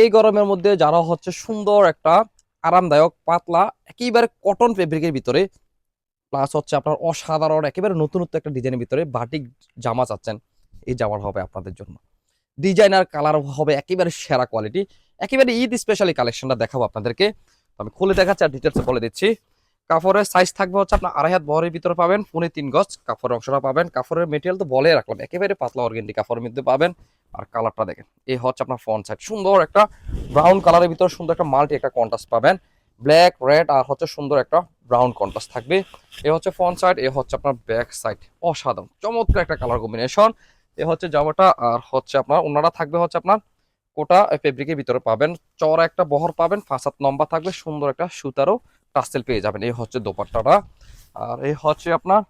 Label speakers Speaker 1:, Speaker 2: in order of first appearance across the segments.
Speaker 1: এই গরমের মধ্যে যারা হচ্ছে সুন্দর একটা আরামদায়ক, পাতলা, একেবারে কটন ফেব্রিকের ভিতরে প্লাস হচ্ছে আপনার অসাধারণ, একেবারে নতুনত্ব একটা ডিজাইনের ভিতরে বাটিক জামা চাচ্ছেন, এই জামার হবে আপনাদের জন্য। ডিজাইনার কালার হবে একেবারে সেরা কোয়ালিটি একেবারে ঈদ স্পেশালি কালেকশনটা দেখাবো আপনাদেরকে। আমি খুলে দেখাচ্ছি আর ডিটেলসে বলে দিচ্ছি। কাপড়ের সাইজ থাকবে হচ্ছে আপনার আড়াই হাত বহরের ভিতরে পাবেন, পুনে তিন গজ কাপড়ের অংশটা পাবেন। কাপড়ের মেটেরিয়াল তো বলে রাখলাম, একেবারে পাতলা অর্গেন্ডি কাপড়ের মধ্যে পাবেন। আর কালারটা দেখেন। এই হচ্ছে আপনার ফ্রন্ট সাইড সুন্দর একটা ব্রাউন কালারের ভিতরে সুন্দর একটা মাল্টি একটা কন্ট্রাস্ট পাবেন। ব্ল্যাক রেড আর হচ্ছে সুন্দর একটা ব্রাউন কন্ট্রাস্ট থাকবে। এ হচ্ছে ফ্রন্ট সাইড এ হচ্ছে আপনার ব্যাক সাইড অসাধারণ, চমৎকার একটা কালার কম্বিনেশন এ হচ্ছে জামাটা আর হচ্ছে আপনার, ওনারা থাকবে হচ্ছে আপনার কোটা ফেব্রিকের ভিতরে পাবেন। চড়া একটা বহর পাবেন ফাঁসাত লম্বা থাকবে, সুন্দর একটা সুতারও টাসেল পেয়ে যাবেন। এই হচ্ছে দোপাট্টাটা। আর এই হচ্ছে আপনার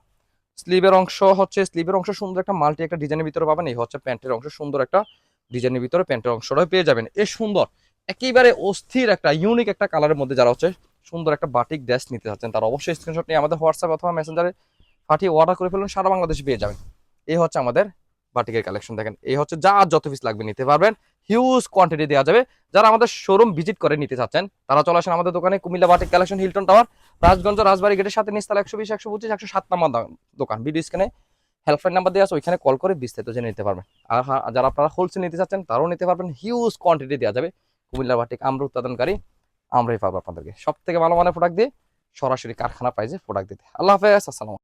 Speaker 1: স্লিভের অংশ হচ্ছে, স্লিভের অংশ সুন্দর একটা মাল্টি একটা ডিজাইনের ভিতরে পাবেন, এই হচ্ছে প্যান্টের অংশ, সুন্দর একটা ডিজাইনের ভিতরে প্যান্টের অংশটাও পেয়ে যাবেন। এ সুন্দর, একেবারে অস্থির একটা ইউনিক একটা কালারের মধ্যে যারা হচ্ছে সুন্দর একটা বাটিক ড্যাশ নিতে চাচ্ছেন, তারা অবশ্যই স্ক্রিনশট নিয়ে আমাদের হোয়াটসঅ্যাপ অথবা মেসেঞ্জারে পাঠিয়ে অর্ডার করে ফেলুন, সারা বাংলাদেশে পেয়ে যাবেন। এই হচ্ছে আমাদের বাটিকের কালেকশন দেখেন এই হচ্ছে যা যত পিস লাগবে নিতে পারবেন হিউজ কোয়ান্টিটি দেওয়া যাবে। যারা আমাদের শোরুম ভিজিট করে নিতে চাচ্ছেন, তারা চলে আসেন আমাদের দোকানে, Comilla batik collection Hilton tower Rajganj Rajbari গেটের সাথে নিস্তাল একশো বিশ, একশো পঁচিশ, একশো সাত নম্বর দোকান। ভিডিও স্ক্রিনে হেল্পলাইন নাম্বার দেওয়া আছে, ওইখানে কল করে বিস্তারিত জেনে নিতে পারবেন। আর যারা আপনারা হোলসেল নিতে চাচ্ছেন, তারাও নিতে পারবেন। হিউজ কোয়ান্টিটি দেওয়া যাবে। কুমিল্লা বাটিক আমরা উৎপাদনকারী, আমরাই পাবো আপনাদেরকে। সব থেকে ভালো মানের প্রোডাক্ট দিয়ে সরাসরি কারখানা পাইছে প্রোডাক্ট দিতে। আল্লাহ হাফেজ, আসসালাম